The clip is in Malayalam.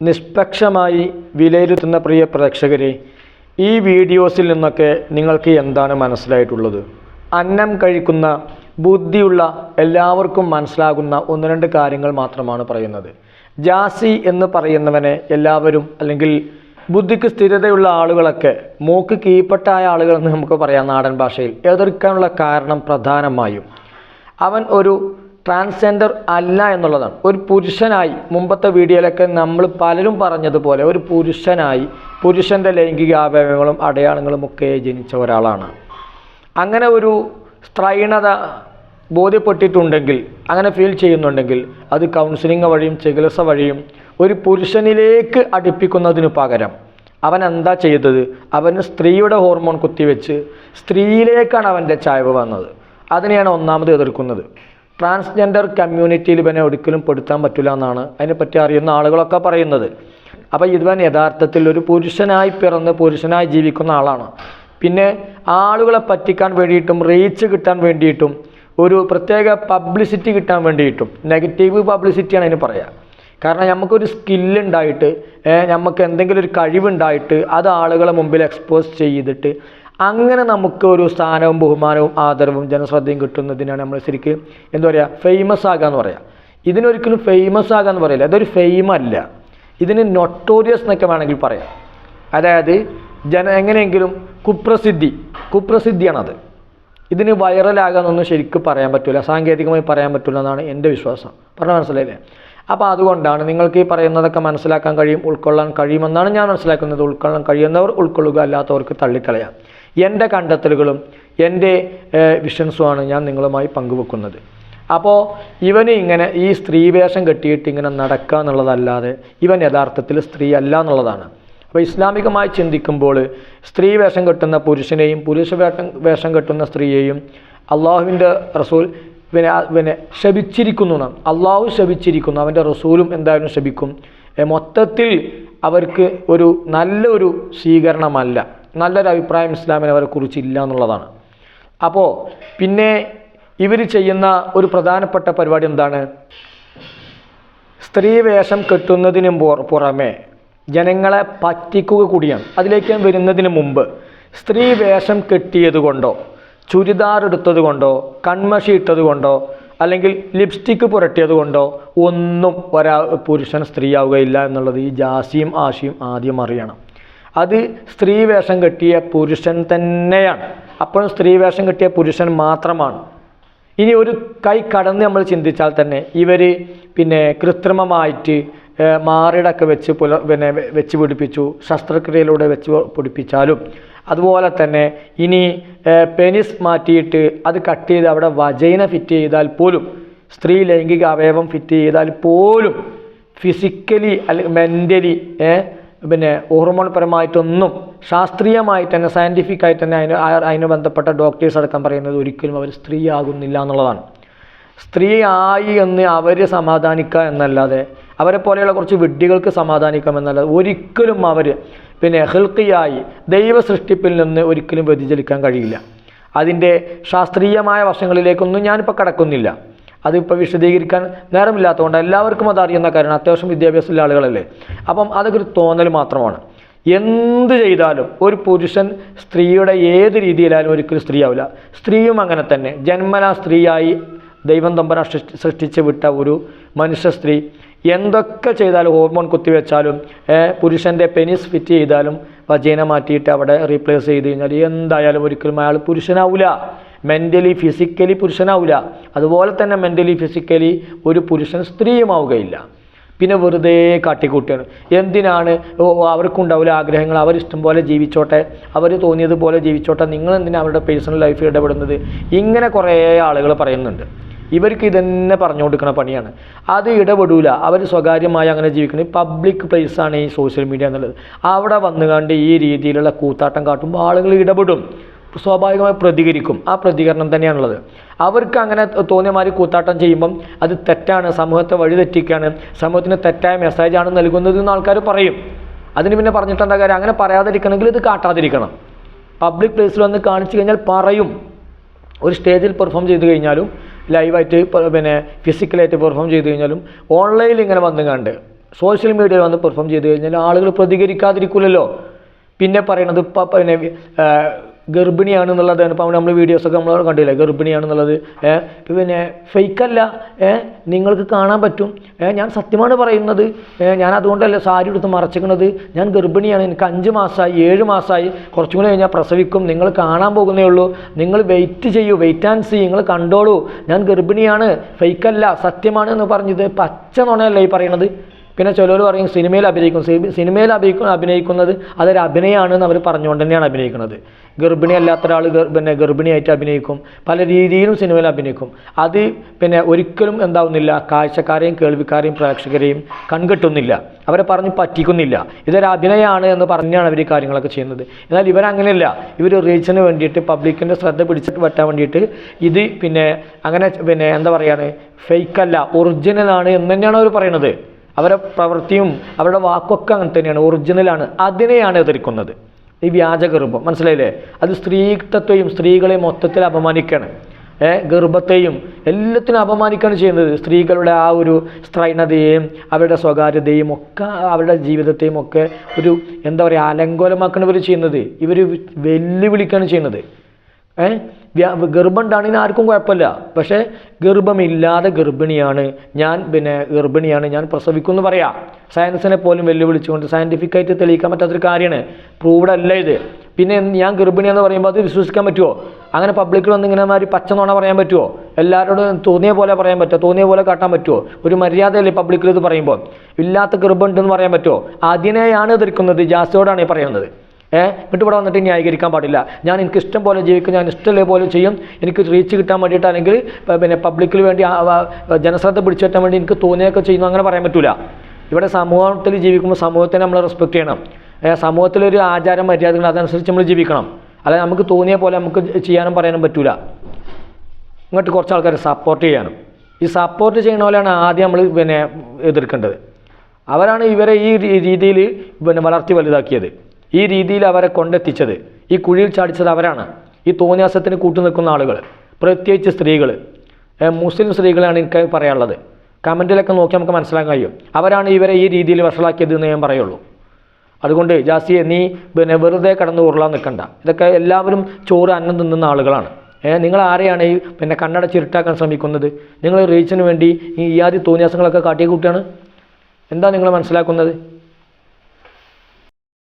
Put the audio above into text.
നിഷ്പക്ഷമായി വിലയിരുത്തുന്ന പ്രിയ പ്രേക്ഷകരെ ഈ വീഡിയോസിൽ നിന്നൊക്കെ നിങ്ങൾക്ക് എന്താണ് മനസ്സിലായിട്ടുള്ളത്? അന്നം കഴിക്കുന്ന ബുദ്ധിയുള്ള എല്ലാവർക്കും മനസ്സിലാകുന്ന ഒന്ന് രണ്ട് കാര്യങ്ങൾ മാത്രമാണ് പറയുന്നത്. ജാസി എന്ന് പറയുന്നവനെ എല്ലാവരും അല്ലെങ്കിൽ ബുദ്ധിക്ക് സ്ഥിരതയുള്ള ആളുകളൊക്കെ മൂക്ക് കീഴ്പ്പെട്ടായ ആളുകളെന്ന് നമുക്ക് പറയാം നാടൻ ഭാഷയിൽ എതിർക്കാനുള്ള കാരണം പ്രധാനമായും. അവൻ ഒരു ട്രാൻസ്ജെൻഡർ അല്ല എന്നുള്ളതാണ്. ഒരു പുരുഷനായി മുമ്പത്തെ വീഡിയോയിലൊക്കെ നമ്മൾ പലരും പറഞ്ഞതുപോലെ ഒരു പുരുഷനായി പുരുഷന്റെ ലൈംഗിക അവയവങ്ങളും അടയാളങ്ങളും ഒക്കെ ജനിച്ച ഒരാളാണ്. അങ്ങനെ ഒരു സ്ത്രൈണത ബോധ്യപ്പെട്ടിട്ടുണ്ടെങ്കിൽ അങ്ങനെ ഫീൽ ചെയ്യുന്നുണ്ടെങ്കിൽ അത് കൗൺസിലിംഗ് വഴിയും ചികിത്സ വഴിയും ഒരു പുരുഷനിലേക്ക് അടുപ്പിക്കുന്നതിനു പകരം അവൻ എന്താ ചെയ്തത്? അവന് സ്ത്രീയുടെ ഹോർമോൺ കുത്തിവെച്ച് സ്ത്രീയിലേക്കാണ് അവന്റെ ചായവ് വന്നത്. അതിനെയാണ് ഒന്നാമത് എതിർക്കുന്നത്. ട്രാൻസ്ജെൻഡർ കമ്മ്യൂണിറ്റിയിൽ ഇവനെ ഒരിക്കലും പെടുത്താൻ പറ്റില്ല എന്നാണ് അതിനെപ്പറ്റി അറിയുന്ന ആളുകളൊക്കെ പറയുന്നത്. അപ്പോൾ ഇവൻ യഥാർത്ഥത്തിൽ ഒരു പുരുഷനായി പിറന്ന് പുരുഷനായി ജീവിക്കുന്ന ആളാണ്. പിന്നെ ആളുകളെ പറ്റിക്കാൻ വേണ്ടിയിട്ടും റീച്ച് കിട്ടാൻ വേണ്ടിയിട്ടും ഒരു പ്രത്യേക പബ്ലിസിറ്റി കിട്ടാൻ വേണ്ടിയിട്ടും നെഗറ്റീവ് പബ്ലിസിറ്റിയാണ് അതിന് പറയുക കാരണം നമുക്കൊരു സ്കില്ലുണ്ടായിട്ട് നമുക്ക് എന്തെങ്കിലും ഒരു കഴിവുണ്ടായിട്ട് അത് ആളുകളെ മുമ്പിൽ എക്സ്പോസ് ചെയ്തിട്ട് അങ്ങനെ നമുക്ക് ഒരു സ്ഥാനവും ബഹുമാനവും ആദരവും ജനശ്രദ്ധയും കിട്ടുന്നതിനാണ് നമ്മൾ ശരിക്ക് എന്താ പറയുക ഫേമസ് ആകുക എന്ന് പറയാം. ഇതിനൊരിക്കലും ഫേമസ് ആകുക എന്ന് പറയില്ല. അതൊരു ഫെയിം അല്ല. ഇതിന് നൊട്ടോറിയസ് എന്നൊക്കെ വേണമെങ്കിൽ പറയാം. അതായത് ജന എങ്ങനെയെങ്കിലും കുപ്രസിദ്ധി കുപ്രസിദ്ധിയാണത്. ഇതിന് വൈറലാകാന്നൊന്നും ശരിക്കും പറയാൻ പറ്റില്ല സാങ്കേതികമായി പറയാൻ പറ്റില്ല എന്നാണ് എന്റെ വിശ്വാസം. പറഞ്ഞ മനസ്സിലായില്ലേ? അപ്പോൾ അതുകൊണ്ടാണ് നിങ്ങൾക്ക് ഈ പറയുന്നതൊക്കെ മനസ്സിലാക്കാൻ കഴിയും ഉൾക്കൊള്ളാൻ കഴിയുമെന്നാണ് ഞാൻ മനസ്സിലാക്കുന്നത്. ഉൾക്കൊള്ളാൻ കഴിയുന്നവർ ഉൾക്കൊള്ളുക അല്ലാത്തവർക്ക് തള്ളിക്കളയാം. എന്റെ കണ്ടെത്തലുകളും എന്റെ വിഷൻസുമാണ് ഞാൻ നിങ്ങളുമായി പങ്കുവെക്കുന്നത്. അപ്പോൾ ഇവന് ഇങ്ങനെ ഈ സ്ത്രീവേഷം കെട്ടിയിട്ട് ഇങ്ങനെ നടക്കുക എന്നുള്ളതല്ലാതെ ഇവൻ യഥാർത്ഥത്തിൽ സ്ത്രീ അല്ല എന്നുള്ളതാണ്. അപ്പോൾ ഇസ്ലാമികമായി ചിന്തിക്കുമ്പോൾ സ്ത്രീ വേഷം കെട്ടുന്ന പുരുഷനെയും പുരുഷ വേഷം വേഷം കെട്ടുന്ന സ്ത്രീയെയും അള്ളാഹുവിന്റെ റസൂൽ പിന്നെ പിന്നെ ശപിച്ചിരിക്കുന്നു എന്നാണ് അള്ളാഹു ശപിച്ചിരിക്കുന്നു. അവന്റെ റസൂലും എന്തായാലും ശപിക്കും. മൊത്തത്തിൽ അവർക്ക് ഒരു നല്ലൊരു സ്വീകരണമല്ല. നല്ലൊരു അഭിപ്രായം ഇസ്ലാമിനെ അവരെ കുറിച്ചില്ല എന്നുള്ളതാണ്. അപ്പോൾ പിന്നെ ഇവർ ചെയ്യുന്ന ഒരു പ്രധാനപ്പെട്ട പരിപാടി എന്താണ്? സ്ത്രീ വേഷം കെട്ടുന്നതിന് പുറമെ ജനങ്ങളെ പറ്റിക്കുക കൂടിയാണ്. അതിലേക്ക് വരുന്നതിന് മുമ്പ് സ്ത്രീ വേഷം കെട്ടിയത് കൊണ്ടോ? ചുരിദാർ എടുത്തത് കൊണ്ടോ കൺമഷി ഇട്ടത് കൊണ്ടോ അല്ലെങ്കിൽ ലിപ്സ്റ്റിക്ക് പുരട്ടിയത് കൊണ്ടോ ഒന്നും ഒരാ പുരുഷൻ സ്ത്രീ ആവുകയില്ല എന്നുള്ളത് ഈ ജാസിയും ആശിയും ആദ്യം അറിയണം. അത് സ്ത്രീ വേഷം കെട്ടിയ പുരുഷൻ തന്നെയാണ്. അപ്പോഴും സ്ത്രീ വേഷം കെട്ടിയ പുരുഷൻ മാത്രമാണ്. ഇനി ഒരു കൈ കടന്ന് നമ്മൾ ചിന്തിച്ചാൽ തന്നെ ഇവർ പിന്നെ കൃത്രിമമായിട്ട് മാറിടൊക്കെ വെച്ച് പുല പിന്നെ വെച്ച് പിടിപ്പിച്ചു ശസ്ത്രക്രിയയിലൂടെ വെച്ച് പിടിപ്പിച്ചാലും അതുപോലെ തന്നെ ഇനി പെനിസ് മാറ്റിയിട്ട് അത് കട്ട് ചെയ്ത് അവിടെ വജൈന ഫിറ്റ് ചെയ്താൽ പോലും സ്ത്രീ ലൈംഗിക അവയവം ഫിറ്റ് ചെയ്താൽ പോലും ഫിസിക്കലി അല്ലെങ്കിൽ മെന്റലി പിന്നെ ഹോർമോൺ പരമായിട്ടൊന്നും ശാസ്ത്രീയമായിട്ട് തന്നെ സയന്റിഫിക് ആയിട്ട് തന്നെ അതിന് അതിന് ബന്ധപ്പെട്ട ഡോക്ടേഴ്സ് അടക്കം പറയുന്നത് ഒരിക്കലും അവർ സ്ത്രീ ആകുന്നില്ല എന്നുള്ളതാണ്. സ്ത്രീ ആയി എന്ന് അവർ സമാധാനിക്കുക എന്നല്ലാതെ അവരെ പോലെയുള്ള കുറച്ച് വിഡ്ഢികൾക്ക് സമാധാനിക്കാം എന്നല്ലാതെ ഒരിക്കലും അവർ പിന്നെ ഹെൽത്തിയായി ദൈവ സൃഷ്ടിപ്പിൽ നിന്ന് ഒരിക്കലും വ്യതിചലിക്കാൻ കഴിയില്ല. അതിന്റെ ശാസ്ത്രീയമായ വശങ്ങളിലേക്കൊന്നും ഞാനിപ്പോൾ കടക്കുന്നില്ല. അതിപ്പോൾ വിശദീകരിക്കാൻ നേരമില്ലാത്തതുകൊണ്ട് എല്ലാവർക്കും അതറിയുന്ന കാര്യമാണ് അത്യാവശ്യം വിദ്യാഭ്യാസമുള്ള ആളുകളല്ലേ? അപ്പം അതൊക്കെ ഒരു തോന്നൽ മാത്രമാണ്. എന്ത് ചെയ്താലും ഒരു പുരുഷൻ സ്ത്രീയുടെ ഏത് രീതിയിലായാലും ഒരിക്കലും സ്ത്രീ ആവില്ല സ്ത്രീയും അങ്ങനെ തന്നെ. ജന്മന സ്ത്രീയായി ദൈവം തമ്പന സൃഷ്ടിച്ച് വിട്ട ഒരു മനുഷ്യ സ്ത്രീ എന്തൊക്കെ ചെയ്താലും ഹോർമോൺ കുത്തിവെച്ചാലും പുരുഷന്റെ പെനിസ് ഫിറ്റ് ചെയ്താലും വജീന മാറ്റിയിട്ട് അവിടെ റീപ്ലേസ് ചെയ്ത് കഴിഞ്ഞാൽ എന്തായാലും ഒരിക്കലും അയാൾ പുരുഷനാവില്ല മെന്റലി ഫിസിക്കലി പുരുഷനാവില്ല അതുപോലെ തന്നെ മെന്റലി ഫിസിക്കലി ഒരു പുരുഷൻ സ്ത്രീയുമാവുകയില്ല. പിന്നെ വെറുതെ കാട്ടിക്കൂട്ടിയാണ് എന്തിനാണ്? അവർക്കുണ്ടാവില്ല ആഗ്രഹങ്ങൾ. അവരിഷ്ടം പോലെ ജീവിച്ചോട്ടെ. അവർ തോന്നിയതുപോലെ ജീവിച്ചോട്ടെ. നിങ്ങൾ എന്തിനാണ് അവരുടെ പേഴ്സണൽ ലൈഫിൽ ഇടപെടുന്നത്? ഇങ്ങനെ കുറേ ആളുകൾ പറയുന്നുണ്ട്. ഇവർക്ക് ഇതന്നെ പറഞ്ഞു കൊടുക്കുന്ന പണിയാണ്. അത് ഇടപെടൂല. അവർ സ്വകാര്യമായി അങ്ങനെ ജീവിക്കുന്നത് പബ്ലിക് പ്ലേസാണ് ഈ സോഷ്യൽ മീഡിയ എന്നുള്ളത്. അവിടെ വന്നുകൊണ്ട് ഈ രീതിയിലുള്ള കൂത്താട്ടം കാട്ടുമ്പോൾ ആളുകൾ ഇടപെടും. സ്വാഭാവികമായി പ്രതികരിക്കും. ആ പ്രതികരണം തന്നെയാണുള്ളത്. അവർക്ക് അങ്ങനെ തോന്നിയ മാതിരി കൂത്താട്ടം ചെയ്യുമ്പം അത് തെറ്റാണ്. സമൂഹത്തെ വഴിതെറ്റിക്കുകയാണ് സമൂഹത്തിന് തെറ്റായ മെസ്സേജാണ് നൽകുന്നത് എന്ന് ആൾക്കാർ പറയും. അതിന് പിന്നെ പറഞ്ഞിട്ട് എന്താ കാര്യം? അങ്ങനെ പറയാതിരിക്കണമെങ്കിൽ ഇത് കാട്ടാതിരിക്കണം. പബ്ലിക് പ്ലേസിൽ വന്ന് കാണിച്ചു കഴിഞ്ഞാൽ പറയും. ഒരു സ്റ്റേജിൽ പെർഫോം ചെയ്ത് കഴിഞ്ഞാലും ലൈവായിട്ട് പിന്നെ ഫിസിക്കലായിട്ട് പെർഫോം ചെയ്ത് കഴിഞ്ഞാലും ഓൺലൈനിൽ ഇങ്ങനെ വന്നു കണ്ട് സോഷ്യൽ മീഡിയയിൽ വന്ന് പെർഫോം ചെയ്ത് കഴിഞ്ഞാൽ ആളുകൾ പ്രതികരിക്കാതിരിക്കില്ലല്ലോ പിന്നെ പറയണത് പിന്നെ ആ, ഗർഭിണിയാണെന്നുള്ളതാണ് ഇപ്പോൾ നമ്മൾ വീഡിയോസൊക്കെ നമ്മൾ കണ്ടില്ലേ? ഗർഭിണിയാണെന്നുള്ളത് പിന്നെ ഫേക്കല്ല നിങ്ങൾക്ക് കാണാൻ പറ്റും. ഞാൻ സത്യമാണ് പറയുന്നത്. ഞാൻ അതുകൊണ്ടല്ല സാരി എടുത്ത് മറച്ചിക്കണത് ഞാൻ ഗർഭിണിയാണ്. എനിക്ക് അഞ്ച് മാസമായി ഏഴ് മാസമായി കുറച്ചും കൂടി കഴിഞ്ഞാൽ പ്രസവിക്കും. നിങ്ങൾ കാണാൻ പോകുന്നേ ഉള്ളൂ. നിങ്ങൾ വെയിറ്റ് ചെയ്യൂ. വെയിറ്റ് ആൻഡ് സീ നിങ്ങൾ കണ്ടോളൂ. ഞാൻ ഗർഭിണിയാണ്. ഫേക്കല്ല സത്യമാണ് എന്ന് പറഞ്ഞത് പച്ച നുണയല്ല ഈ പറയണത് പിന്നെ ചിലർ പറയും സിനിമയിൽ അഭിനയിക്കും. സിനിമയിൽ അഭിനയിക്കും അഭിനയിക്കുന്നത് അതൊരു അഭിനയമാണെന്ന് അവർ പറഞ്ഞുകൊണ്ട് തന്നെയാണ് അഭിനയിക്കുന്നത്. ഗർഭിണി അല്ലാത്ത ഒരാൾ പിന്നെ ഗർഭിണിയായിട്ട് അഭിനയിക്കും. പല രീതിയിലും സിനിമയിൽ അഭിനയിക്കും. അത് പിന്നെ ഒരിക്കലും എന്താവുന്നില്ല. കാഴ്ചക്കാരെയും കേൾവിക്കാരെയും പ്രേക്ഷകരെയും കൺകെട്ടുന്നില്ല. അവരെ പറഞ്ഞ് പറ്റിക്കുന്നില്ല. ഇതൊരു അഭിനയമാണ് എന്ന് പറഞ്ഞാണ് അവർ ഈ കാര്യങ്ങളൊക്കെ ചെയ്യുന്നത്. എന്നാൽ ഇവരങ്ങനെയല്ല ഇവർ റീച്ചിന് വേണ്ടിയിട്ട് പബ്ലിക്കിന്റെ ശ്രദ്ധ പിടിച്ചിട്ട് പറ്റാൻ വേണ്ടിയിട്ട് ഇത് പിന്നെ അങ്ങനെ പിന്നെ എന്താ പറയുകയാണ് ഫേക്കല്ല ഒറിജിനലാണ് എന്ന് തന്നെയാണ് അവർ പറയുന്നത്. അവരുടെ പ്രവൃത്തിയും അവരുടെ വാക്കൊക്കെ അങ്ങനെ തന്നെയാണ് ഒറിജിനലാണ് അതിനെയാണ് എതിർക്കുന്നത്. ഈ വ്യാജ ഗർഭം മനസ്സിലായില്ലേ? അത് സ്ത്രീത്വത്തെയും സ്ത്രീകളെ മൊത്തത്തിൽ അപമാനിക്കുകയാണ് ഏ ഗർഭത്തെയും എല്ലാത്തിനും അപമാനിക്കുകയാണ് ചെയ്യുന്നത്. സ്ത്രീകളുടെ ആ ഒരു സ്ത്രൈണതയെയും അവരുടെ സ്വകാര്യതയും ഒക്കെ അവരുടെ ജീവിതത്തെയും ഒക്കെ ഒരു എന്താ പറയുക അലങ്കോലമാക്കണവർ ചെയ്യുന്നത്. ഇവർ വെല്ലുവിളിക്കുകയാണ് ചെയ്യുന്നത്. ഏ? ഗർഭമുണ്ടാണെങ്കിൽ ആർക്കും കുഴപ്പമില്ല. പക്ഷേ ഗർഭമില്ലാതെ ഗർഭിണിയാണ്. ഞാൻ പിന്നെ ഗർഭിണിയാണ്. ഞാൻ പ്രസവിക്കും എന്ന് പറയാം. സയൻസിനെ പോലും വെല്ലുവിളിച്ചുകൊണ്ട് സയന്റിഫിക്കായിട്ട് തെളിയിക്കാൻ പറ്റാത്തൊരു കാര്യമാണ്. പ്രൂവ്ഡ് അല്ല ഇത്. പിന്നെ ഞാൻ ഗർഭിണിയാന്ന് പറയുമ്പോൾ അത് വിശ്വസിക്കാൻ പറ്റുമോ അങ്ങനെ പബ്ലിക്കിൽ വന്ന് ഇങ്ങനെ മാതിരി പച്ച നോണ പറയാൻ പറ്റുമോ എല്ലാവരോടും തോന്നിയ പോലെ പറയാൻ പറ്റുമോ തോന്നിയ പോലെ കാട്ടാൻ പറ്റുമോ ഒരു മര്യാദയല്ലേ പബ്ലിക്കിൽ ഇത് പറയുമ്പോൾ? ഇല്ലാത്ത ഗർഭം ഉണ്ടെന്ന് പറയാൻ പറ്റുമോ അതിനെയാണ് എതിർക്കുന്നത്. ജാസ്തിയോടാണ് ഈ പറയുന്നത്. ഏഹ് എന്നിട്ട് ഇവിടെ വന്നിട്ട് ന്യായീകരിക്കാൻ പാടില്ല. ഞാൻ എനിക്ക് ഇഷ്ടം പോലെ ജീവിക്കും ഞാൻ ഇഷ്ടമുള്ള പോലെ ചെയ്യും. എനിക്ക് റീച്ച് കിട്ടാൻ വേണ്ടിയിട്ട് അല്ലെങ്കിൽ പിന്നെ പബ്ലിക്കിന് വേണ്ടി ജനശ്രദ്ധ പിടിച്ചു പറ്റാൻ വേണ്ടി എനിക്ക് തോന്നിയൊക്കെ ചെയ്യുന്നു അങ്ങനെ പറയാൻ പറ്റില്ല ഇവിടെ സമൂഹത്തിൽ ജീവിക്കുമ്പോൾ സമൂഹത്തെ നമ്മൾ റെസ്പെക്ട് ചെയ്യണം. സമൂഹത്തിലൊരു ആചാരം മര്യാദകൾ അതനുസരിച്ച് നമ്മൾ ജീവിക്കണം. അല്ലാതെ നമുക്ക് തോന്നിയ പോലെ നമുക്ക് ചെയ്യാനും പറയാനും പറ്റില്ല ഇങ്ങോട്ട് കുറച്ച് ആൾക്കാരെ സപ്പോർട്ട് ചെയ്യാനും. ഈ സപ്പോർട്ട് ചെയ്യണ പോലെയാണ് ആദ്യം നമ്മൾ പിന്നെ എതിർക്കേണ്ടത്. അവരാണ് ഇവരെ ഈ രീതിയിൽ പിന്നെ വളർത്തി വലുതാക്കിയത്. ഈ രീതിയിൽ അവരെ കൊണ്ടെത്തിച്ചത്. ഈ കുഴിയിൽ ചാടിച്ചത് അവരാണ്. ഈ തോന്നിയാസത്തിന് കൂട്ടു നിൽക്കുന്ന ആളുകൾ പ്രത്യേകിച്ച് സ്ത്രീകൾ മുസ്ലിം സ്ത്രീകളാണ് എനിക്ക് പറയാനുള്ളത്. കമന്റിലൊക്കെ നോക്കി നമുക്ക് മനസ്സിലാക്കാൻ കഴിയും. അവരാണ് ഇവരെ ഈ രീതിയിൽ വഷളാക്കിയത് എന്ന് ഞാൻ പറയുള്ളൂ. അതുകൊണ്ട് ജാസിയെ നീ പിന്നെ വെറുതെ കടന്ന് ഉരുളാൻ നിൽക്കണ്ട. ഇതൊക്കെ എല്ലാവരും ചോറ് അന്നം തിന്നുന്ന ആളുകളാണ്. ഏഹ് നിങ്ങൾ ആരെയാണ് ഈ പിന്നെ കണ്ണട ചിരുട്ടാക്കാൻ ശ്രമിക്കുന്നത്? നിങ്ങൾ റീച്ചിന് വേണ്ടി ഈ ആദ്യ തോന്നിയാസങ്ങളൊക്കെ കാട്ടിയ കൂട്ടിയാണ്? എന്താ നിങ്ങൾ മനസ്സിലാക്കുന്നത്?